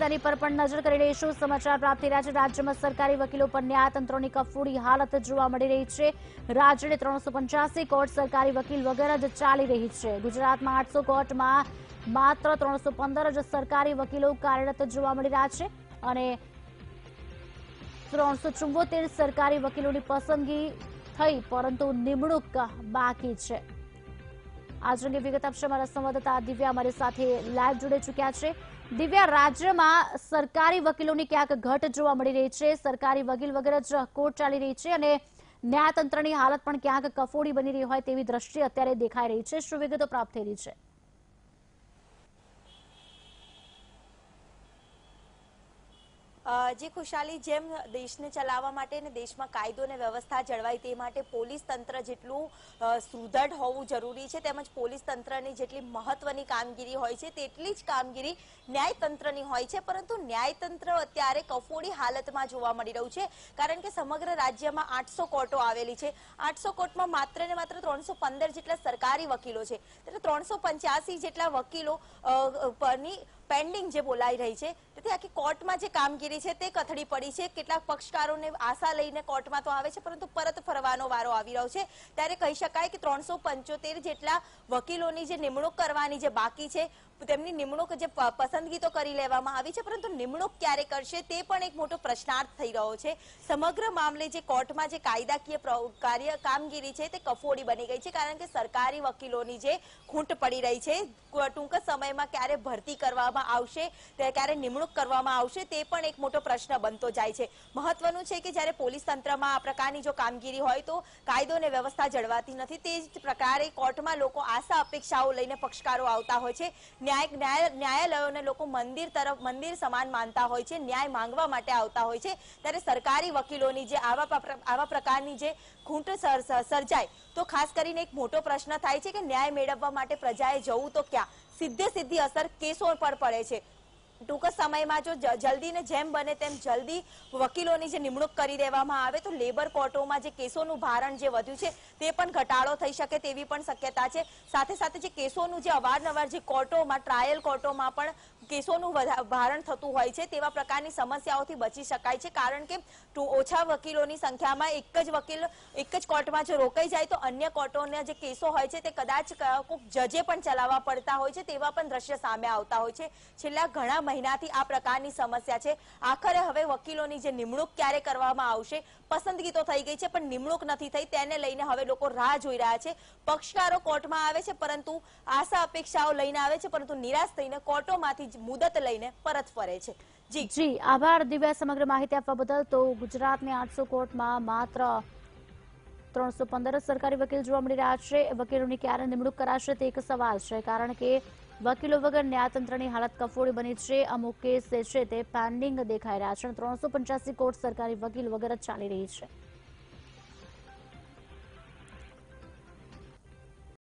તેની પર પણ નજર કરી લઈશું. સમાચાર પ્રાપ્ત છે. રાજ્યમાં સરકારી વકીલો પર ન્યાયતંત્રોની કફોડી હાલત જોવા મળી રહી છે. રાજ્યની ત્રણસો કોર્ટ સરકારી વકીલ વગેરે જ ચાલી રહી છે. ગુજરાતમાં આઠસો કોર્ટમાં માત્ર ત્રણસો જ સરકારી વકીલો કાર્યરત જોવા મળી રહ્યા છે અને ત્રણસો સરકારી વકીલોની પસંદગી થઈ, પરંતુ નિમણૂક બાકી છે. આજ અંગે વિગત આપશે અમારા સંવાદદાતા દિવ્યા અમારી સાથે લાઈવ જોડે ચૂક્યા છે. દિવ્યા, રાજ્યમાં સરકારી વકીલોની ક્યાંક ઘટ જોવા મળી રહી છે? સરકારી વકીલ વગેરે જ કોર્ટ ચાલી રહી છે અને ન્યાયતંત્રની હાલત પણ ક્યાંક કફોડી બની રહી હોય તેવી દ્રષ્ટિ અત્યારે દેખાઈ રહી છે. શું વિગતો પ્રાપ્ત થઈ રહી છે? જે ખુશાલી જેમ દેશને ચલાવવા માટે અને દેશમાં કાયદો અને વ્યવસ્થા જળવાય તે માટે પોલીસ તંત્ર જેટલું સુદ્રઢ હોવું જરૂરી છે તેમજ પોલીસ તંત્રની જેટલી મહત્વની કામગીરી હોય છે તેટલી જ કામગીરી ન્યાયતંત્રની હોય છે. પરંતુ ન્યાયતંત્ર અત્યારે કફોડી હાલતમાં જોવા મળી રહ્યું છે. કારણ કે સમગ્ર રાજ્યમાં આઠસો કોર્ટો આવેલી છે. આઠસો કોર્ટમાં માત્ર ને માત્ર ત્રણસો જેટલા સરકારી વકીલો છે. ત્યારે ત્રણસો જેટલા વકીલો પરની પેન્ડિંગ જે બોલાઈ રહી છે, તેથી આખી કોર્ટમાં જે કામગીરી છે તે કથળી પડી છે. કેટલાક પક્ષકારોને આશા લઈને કોર્ટમાં તો આવે છે, પરંતુ પરત ફરવાનો વારો આવી રહ્યો છે. ત્યારે કહી શકાય કે ત્રણસો જેટલા વકીલોની જે નિમણૂક કરવાની જે બાકી છે તેમની નિમણૂક જે પસંદગી તો કરી લેવામાં આવી છે, પરંતુ નિમણૂક ક્યારે કરશે તે પણ એક મોટો પ્રશ્નાર્થ થઈ રહ્યો છે. સમગ્ર મામલે જે કોર્ટમાં જે કાયદાકીય કાર્ય, કામગીરી છે તે કફોડી બની ગઈ છે, કારણ કે સરકારી વકીલોની જે ખૂંટ પડી રહી છે ટૂંક સમયમાં ક્યારે ભરતી કરવામાં આવશે ક્યારે નિમણૂક કરવામાં આવશે તે પણ એક મોટો પ્રશ્ન બનતો જાય છે. મહત્વનું છે કે જ્યારે પોલીસ તંત્રમાં આ પ્રકારની જો કામગીરી હોય તો કાયદો અને વ્યવસ્થા જળવાતી નથી. તે જ પ્રકારે કોર્ટમાં લોકો આશા અપેક્ષાઓ લઈને પક્ષકારો આવતા હોય છે. ન્યાય ન્યાય- ન્યાયાલયોને લોકો મંદિર તરફ મંદિર સમાન માનતા હોય છે, ન્યાય માંગવા માટે આવતા હોય છે. ત્યારે સરકારી વકીલોની જે આવા આવા પ્રકારની જે ખૂંટ સર- સર- સર્જાય, તો ખાસ કરીને એક મોટો પ્રશ્ન થાય છે કે ન્યાય મેળવવા માટે પ્રજાએ જવું તો ક્યાં? સીધે સીધી અસર કેસો પર પડે છે. ટૂંક સમયમાં જો જલ્દીને જેમ બને તેમ જલ્દી વકીલોની જે નિમણૂક કરી દેવામાં આવે તો લેબર કોર્ટોમાં જે કેસોનું ભારણ જે વધ્યું છે તે પણ ઘટાડો થઈ શકે તેવી પણ શક્યતા છે. સાથે સાથે જે કેસોનું જે અવારનવાર જે કોર્ટોમાં, ટ્રાયલ કોર્ટોમાં પણ કેસોનું ભારણ થતું હોય છે તેવા પ્રકારની સમસ્યાઓથી બચી શકાય છે. કારણ કે ઓછા વકીલોની સંખ્યામાં એક જ વકીલ, એક જ કોર્ટમાં જો રોકાઈ જાય તો અન્ય કોર્ટોના જે કેસો હોય છે તે કદાચ કોઈક જજે પણ ચલાવવા પડતા હોય છે તેવા પણ દ્રશ્ય સામે આવતા હોય છે. છેલ્લા ઘણા મહિનાથી આ પ્રકારની સમસ્યા છે. આખરે હવે વકીલોની જે નિમણૂક ક્યારે કરવામાં આવશે? પસંદગી તો થઈ ગઈ છે પણ નિમણૂક નથી થઈ. તેને લઈને હવે લોકો રાહ જોઈ રહ્યા છે. પક્ષકારો કોર્ટમાં આવે છે પરંતુ આશા અપેક્ષાઓ લઈને આવે છે પરંતુ નિરાશ થઈને કોર્ટોમાંથી જ મુદત લઈને પરત ફરે છે. જી. આભાર. દિવ્યા સમગ્ર માહિતી આપવા બદલ તો ગુજરાતની આઠસો કોર્ટમાં માત્ર ત્રણસો પંદર સરકારી વકીલ જોવા મળી રહ્યા છે. વકીલોની ક્યારે નિમણૂક કરાશે તે એક સવાલ છે, કારણ કે વકીલો વગર ન્યાયતંત્રની હાલત કફોડી બની છે. અમુક કેસ છે તે પેન્ડિંગ દેખાઈ રહ્યા છે ત્રણસો પંચ્યાસી કોર્ટ સરકારી વકીલ વગર જ ચાલી રહી છે.